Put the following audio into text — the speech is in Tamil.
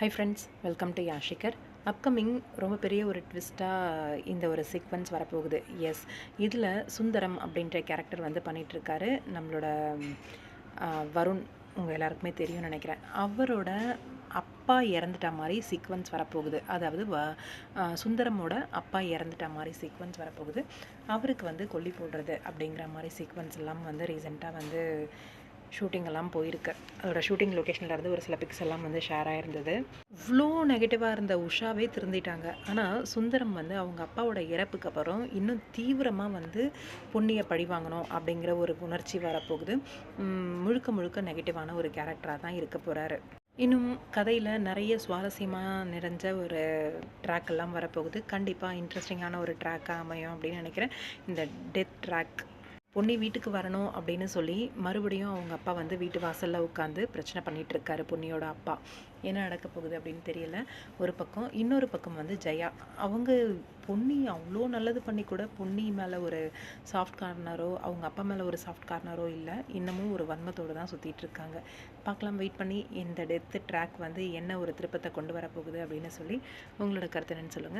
ஹை ஃப்ரெண்ட்ஸ் வெல்கம் டு யாஷிகர் அப்கமிங் ரொம்ப பெரிய ஒரு ட்விஸ்ட்டாக இந்த ஒரு சீக்வன்ஸ் வரப்போகுது. எஸ் இதில் சுந்தரம் அப்படின்ற கேரக்டர் வந்து பண்ணிகிட்ருக்காரு நம்மளோட வருண் உங்கள் எல்லாருக்குமே தெரியும்னு நினைக்கிறேன். அவரோட அப்பா இறந்துட்ட மாதிரி சீக்வன்ஸ் வரப்போகுது. அதாவது வ சுந்தரமோட அப்பா இறந்துட்ட மாதிரி சீக்வன்ஸ் வரப்போகுது. அவருக்கு வந்து கொல்லி போடுறது அப்படிங்கிற மாதிரி சீக்வன்ஸ் எல்லாம் வந்து ரீசெண்டாக வந்து ஷூட்டிங்கெல்லாம் போயிருக்கு. அதோட ஷூட்டிங் லொக்கேஷனில் இருந்து ஒரு சில பிக்ஸ் எல்லாம் வந்து ஷேர் ஆகிருந்தது இவ்வளோ நெகட்டிவாக இருந்த உஷாவே திருந்திட்டாங்க. ஆனால் சுந்தரம் வந்து அவங்க அப்பாவோட இறப்புக்கு அப்புறம் இன்னும் தீவிரமாக வந்து பொன்னியை பழி வாங்கணும் அப்படிங்கிற ஒரு உணர்ச்சி வரப்போகுது. முழுக்க முழுக்க நெகட்டிவான ஒரு கேரக்டராக தான் இருக்க போகிறாரு இன்னும் கதையில் நிறைய சுவாரஸ்யமாக நிறைஞ்ச ஒரு ட்ராக் எல்லாம் வரப்போகுது. கண்டிப்பாக இன்ட்ரெஸ்டிங்கான ஒரு ட்ராக்காக அமையும் அப்படின்னு நினைக்கிறேன். இந்த டெத் ட்ராக் பொன்னி வீட்டுக்கு வரணும் அப்படின்னு சொல்லி மறுபடியும் அவங்க அப்பா வந்து வீட்டு வாசலில் உட்காந்து பிரச்சனை பண்ணிகிட்டு இருக்காரு பொன்னியோட அப்பா. என்ன நடக்க போகுது அப்படின்னு தெரியல. ஒரு பக்கம் இன்னொரு பக்கம் வந்து ஜெயா. அவங்க பொன்னி அவ்வளோ நல்லது பண்ணி கூட பொன்னி மேலே ஒரு சாஃப்ட் கார்னரோ அவங்க அப்பா மேலே ஒரு சாஃப்ட் கார்னரோ இல்லை. இன்னமும் ஒரு வன்மத்தோடு தான் சுற்றிட்டு இருக்காங்க பார்க்கலாம் வெயிட் பண்ணி. இந்த டெத்து ட்ராக் வந்து என்ன ஒரு திருப்பத்தை கொண்டு வரப்போகுது அப்படின்னு சொல்லி உங்களோட கருத்து என்னன்னு சொல்லுங்கள்